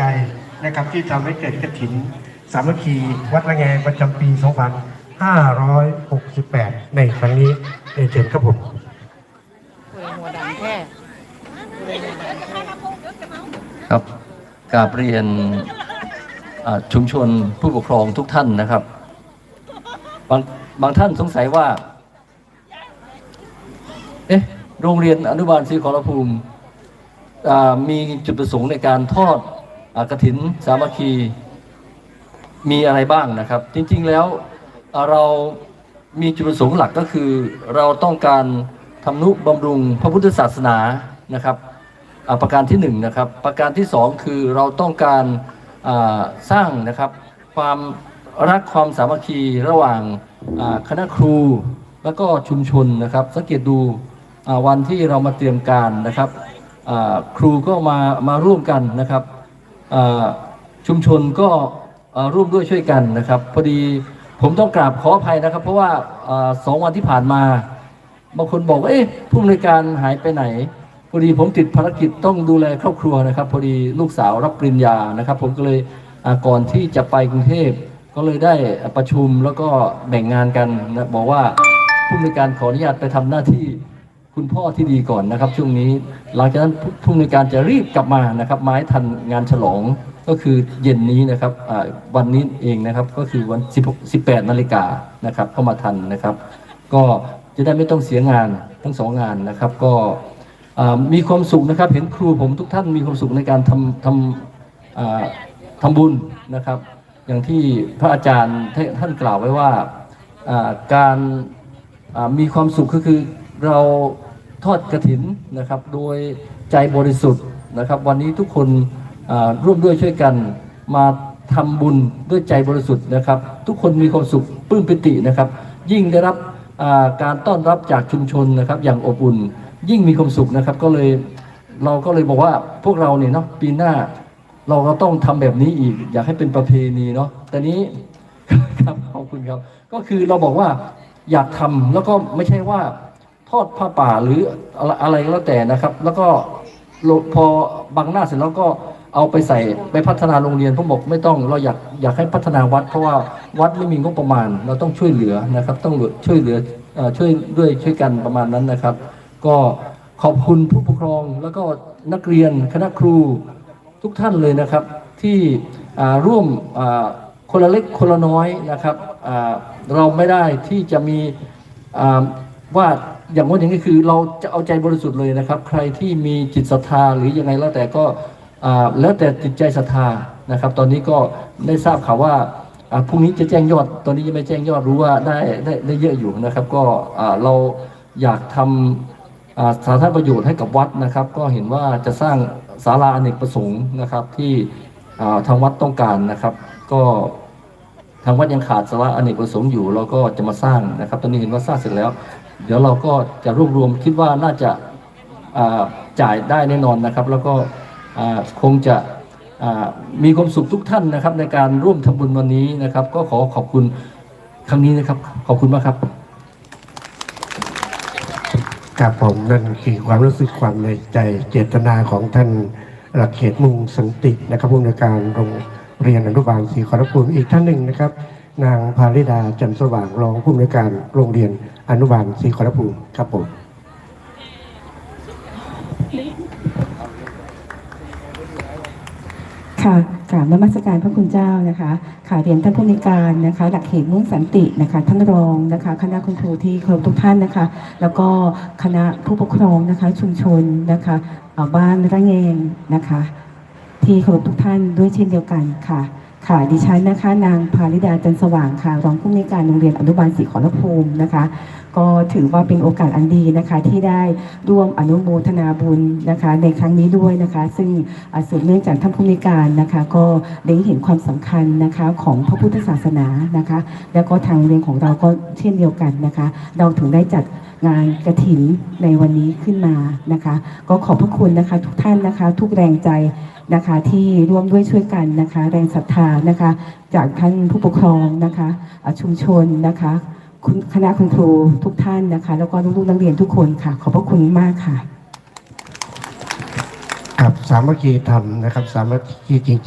ใจนะครับที่ทำให้เกิดกระถิน สามัคคีวัดละแงประจำปี 2568 ในครั้งนี้เรียนเชิญครับผมผู้ใดหัวดำแท้ผู้ใดหัวดำแท้ครับกาบเรียนชุมชนผู้ปกครองทุกท่านนะครับ บางบางท่านสงสัยว่า เอ๊ะ โรงเรียนอนุบาลศรีขอรภูมิมีจุดประสงค์ในการทอด กฐินสามัคคีมีอะไรบ้างนะครับ จริงๆแล้วเรามีจุดประสงค์หลักก็คือ เราต้องการทำนุบำรุงพระพุทธศาสนานะครับประการที่หนึ่งนะครับประการที่สองคือเราต้องการสร้างนะครับความรักความสามัคคีระหว่างคณะครูแล้วก็ชุมชนนะครับ สังเกตดูวันที่เรามาเตรียมการนะครับครูก็มามาร่วมกันนะครับ ชุมชนก็ร่วมด้วยช่วยกันนะครับ พอดีผมต้องกราบขออภัยนะครับ เพราะว่าสองวันที่ผ่านมาบางคนบอกว่าเอ๊ะผู้อำนวยการหายไปไหนพอดีผมติดภารกิจต้องดูแลครอบครัวนะครับ พอดีลูกสาวรับปริญญานะครับ ผมก็เลยก่อนที่จะไปกรุงเทพก็เลยได้ประชุมแล้วก็แบ่งงานกันนะบอกว่าผู้อำนวยการขออนุญาตไปทำหน้าที่ คุณพ่อที่ดีก่อนนะครับ ช่วงนี้หลังจากนั้นผู้ผู้อำนการจะรีบกลับมานะครับไม้ทันงานฉลองก็คือเย็นนี้นะครับวันนี้เองนะครับก็คือวัน 16 18นาฬิกานะครับเข้ามาทันนะครับ ก็จะได้ไม่ต้องเสียงานทั้งสองงานนะครับก็มีความสุขนะครับ เห็นครูผมทุกท่านมีความสุขในการทำทำทำบุญนะครับ อย่างที่พระอาจารย์ท่านกล่าวไว้ว่าการมีความสุขก็คือเรา ทอดกระถินนะครับโดยใจบริสุทธิ์นะครับ วันนี้ทุกคนร่วมด้วยช่วยกันมาทำบุญด้วยใจบริสุทธิ์นะครับ ทุกคนมีความสุขปลื้มปิตินะครับ ยิ่งได้รับการต้อนรับจากชุมชนนะครับ อย่างอบอุ่น ยิ่งมีความสุขนะครับ ก็เลยเราก็เลยบอกว่าพวกเราเนี่ยเนาะปีหน้าเราก็ต้องทำแบบนี้อีก อยากให้เป็นประเพณีเนาะแต่นี้ครับขอบคุณครับ ก็คือเราบอกว่าอยากทำแล้วก็ไม่ใช่ว่า ทอดผ้าป่าหรืออะไรก็แล้วแต่นะครับ แล้วก็พอบังหน้าเสร็จแล้วก็เอาไปใส่ไปพัฒนาโรงเรียนผมบอกไม่ต้องเราอยากอยากให้พัฒนาวัด เพราะว่าวัดไม่มีงบประมาณ เราต้องช่วยเหลือนะครับ ต้องช่วยเหลือช่วยด้วยช่วยกันประมาณนั้นนะครับ ก็ขอบคุณผู้ปกครองแล้วก็นักเรียนคณะครูทุกท่านเลยนะครับ ที่ร่วมคนละเล็กคนละน้อยนะครับเราไม่ได้ที่จะมีอ่าว่า อย่างว่าอย่างนี้คือเราจะเอาใจบริสุทธิ์เลยนะครับ ใครที่มีจิตศรัทธาหรือยังไงแล้วแต่ก็แล้วแต่จิตใจศรัทธานะครับ ตอนนี้ก็ได้ทราบข่าวว่าพรุ่งนี้จะแจ้งยอด ตอนนี้ยังไม่แจ้งยอดรู้ว่าได้ได้ได้เยอะอยู่นะครับ ก็เราอยากทำอ่าสาธารณประโยชน์ให้กับวัดนะครับ ก็เห็นว่าจะสร้างศาลาอเนกประสงค์นะครับที่ทางวัดต้องการนะครับ ก็ทางวัดยังขาดศาลาอเนกประสงค์อยู่เราก็จะมาสร้างนะครับ ตอนนี้เห็นว่าสร้างเสร็จแล้ว เดี๋ยวเราก็จะรวบรวมคิดว่าน่าจะาจ่ายได้แน่นอนนะครับ แล้วก็คงจะมีความสุขทุกท่านนะครับ ในการร่วมทำบุญวันนี้นะครับ ก็ขอขอบคุณครั้งนี้นะครับ ขอบคุณมากครับครับผมนั่นคือความรู้สึกความในใจเจตนาของท่านหลักเขตมุงสันตินะครับผู้อำนวยการโรงเรียนอนุบาลศรีขอรภูมิอีกท่านหนึ่งนะครับ นางพาริดาจันสว่างรองผู้อำนวยการโรงเรียนอนุบาลศรีขอรภูมิครับผมค่ะกราบนมัสการพระคุณเจ้านะคะค่ะเรียนท่านผู้ในวยการนะคะ หลักเหตุมุ่งสันตินะคะ ท่านรองนะคะ คณะคุณครูที่เคารพทุกท่านนะคะ แล้วก็คณะผู้ปกครองนะคะ ชุมชนนะคะเอ่อบ้านระเงงนะคะ ที่เคารพทุกท่านด้วยเช่นเดียวกันค่ะ ค่ะดิฉันนะคะ นางพาริดาจันสว่างค่ะรองผู้อำนวยการโรงเรียนอนุบาลศรีขอรภูมินะคะ ก็ถือว่าเป็นโอกาสอันดีนะคะที่ได้ร่วมอนุโมทนาบุญนะคะในครั้งนี้ด้วยนะคะ ซึ่งอ่าสืบเนื่องจากท่านผู้อำนวยการนะคะ ก็ได้เห็นความสำคัญนะคะของพระพุทธศาสนานะคะ แล้วก็ทางเรียนของเราก็เช่นเดียวกันนะคะ เราถึงได้จัดงานกระถินในวันนี้ขึ้นมานะคะ ก็ขอบพระคุณนะคะ ทุกท่านนะคะ ทุกแรงใจนะคะที่ร่วมด้วยช่วยกันนะคะ แรงศรัทธานะคะ จากท่านผู้ปกครองนะคะ ชุมชนนะคะ คุณคณะคุณครูทุกท่านนะคะ แล้วก็ลูกๆนักเรียนทุกคนค่ะ ขอบพระคุณมากค่ะ ครับสามัคคีธรรมนะครับ สามัคคีจริงๆ